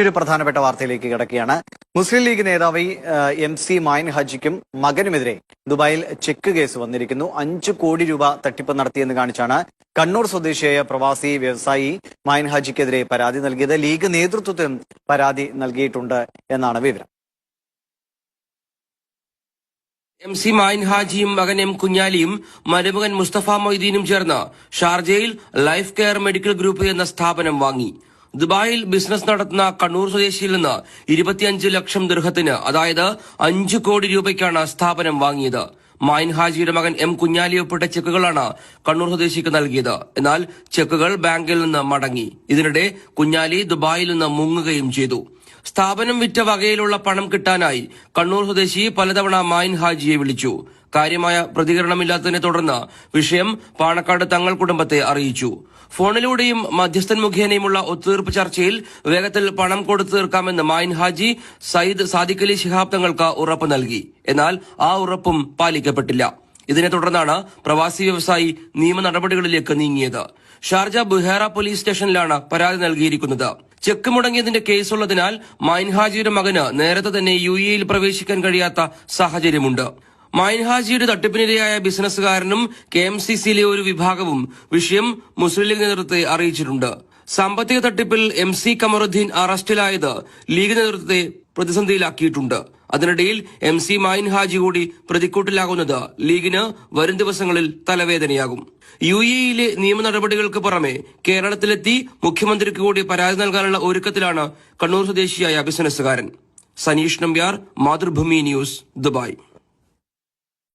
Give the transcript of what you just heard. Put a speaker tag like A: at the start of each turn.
A: മറ്റൊരു പ്രധാനപ്പെട്ട വാർത്തയിലേക്ക് കിടക്കുകയാണ്. മുസ്ലിം ലീഗ് നേതാവ് എം സി മായൻ ഹജിക്കും മകനുമെതിരെ ദുബായിൽ ചെക്ക് കേസ് വന്നിരിക്കുന്നു. അഞ്ച് കോടി രൂപ തട്ടിപ്പ് നടത്തിയെന്ന് കാണിച്ചാണ് കണ്ണൂർ സ്വദേശിയായ പ്രവാസി വ്യവസായി മായൻ ഹജിക്കെതിരെ പരാതി നൽകിയത്. ലീഗ് നേതൃത്വത്തിനും പരാതി നൽകിയിട്ടുണ്ട് എന്നാണ് വിവരം.
B: എം സി മായിൻ ഹാജിയും മകൻ എം കുഞ്ഞാലിയും മരുമകൻ മുസ്തഫ മൊയ്തീനും ചേർന്ന് ഷാർജയിൽ ലൈഫ് കെയർ മെഡിക്കൽ ഗ്രൂപ്പ് എന്ന സ്ഥാപനം വാങ്ങി. ദുബായിൽ ബിസിനസ് നടത്തുന്ന കണ്ണൂർ സ്വദേശിയിൽ നിന്ന് ഇരുപത്തിയഞ്ച് ലക്ഷം ദീർഘത്തിന് അതായത് അഞ്ചു കോടി രൂപയ്ക്കാണ് സ്ഥാപനം വാങ്ങിയത്. മായിൻ ഹാജിയുടെ മകൻ എം കുഞ്ഞാലി ഒപ്പിട്ട ചെക്കുകളാണ് കണ്ണൂർ സ്വദേശിക്ക് നൽകിയത്. എന്നാൽ ചെക്കുകൾ ബാങ്കിൽ നിന്ന് മടങ്ങി. ഇതിനിടെ കുഞ്ഞാലി ദുബായിൽ നിന്ന് മുങ്ങുകയും ചെയ്തു. സ്ഥാപനം വിറ്റ വകയിലുള്ള പണം കിട്ടാനായി കണ്ണൂർ സ്വദേശി പലതവണ മായിൻ ഹാജിയെ വിളിച്ചു. കാര്യമായ പ്രതികരണമില്ലാത്തതിനെ തുടർന്ന് വിഷയം പാണക്കാട് തങ്ങൾ കുടുംബത്തെ അറിയിച്ചു. ഫോണിലൂടെയും മധ്യസ്ഥൻ മുഖേനയുമുള്ള ഒത്തുതീർപ്പ് ചർച്ചയിൽ വേഗത്തിൽ പണം കൊടുത്തു തീർക്കാമെന്ന് മായിൻ ഹാജി സയ്യിദ് സാദിഖ് അലി ശിഹാബ് തങ്ങൾക്ക് ഉറപ്പ് നൽകി. എന്നാൽ ആ ഉറപ്പും പാലിക്കപ്പെട്ടില്ല. ഇതിനെ തുടർന്നാണ് പ്രവാസി വ്യവസായി നിയമ നടപടികളിലേക്ക് നീങ്ങിയത്. ഷാർജ ബുഹേറ പോലീസ് സ്റ്റേഷനിലാണ് പരാതി നൽകിയിരിക്കുന്നത്. ചെക്ക് മുടങ്ങിയതിന്റെ കേസുള്ളതിനാൽ മൈൻഹാജിയുടെ മകന് നേരത്തെ തന്നെ യു എയിൽ പ്രവേശിക്കാൻ കഴിയാത്ത സാഹചര്യമുണ്ട്. മൈൻഹാജിയുടെ തട്ടിപ്പിനിരയായ ബിസിനസ്സുകാരനും കെ എം സി സിയിലെ ഒരു വിഭാഗവും വിഷയം മുസ്ലിം ലീഗ് നേതൃത്വത്തെ അറിയിച്ചിട്ടുണ്ട്. സാമ്പത്തിക തട്ടിപ്പിൽ എം സി കമറുദ്ദീൻ അറസ്റ്റിലായത് ലീഗ് നേതൃത്വത്തെ പ്രതിസന്ധിയിലാക്കിയിട്ടുണ്ട്. അതിനിടയിൽ എം സി മായിൻ ഹാജി കൂടി പ്രതിക്കൂട്ടിലാകുന്നത് ലീഗിന് വരും ദിവസങ്ങളിൽ തലവേദനയാകും. യു എയിലെ നിയമ നടപടികൾക്ക് പുറമെ കേരളത്തിലെത്തി മുഖ്യമന്ത്രിക്ക് കൂടി പരാതി നൽകാനുള്ള ഒരുക്കത്തിലാണ് കണ്ണൂർ സ്വദേശിയായ ബിസിനസ്സുകാരൻ. Saneesh Nambiar Mathrubhumi news Dubai.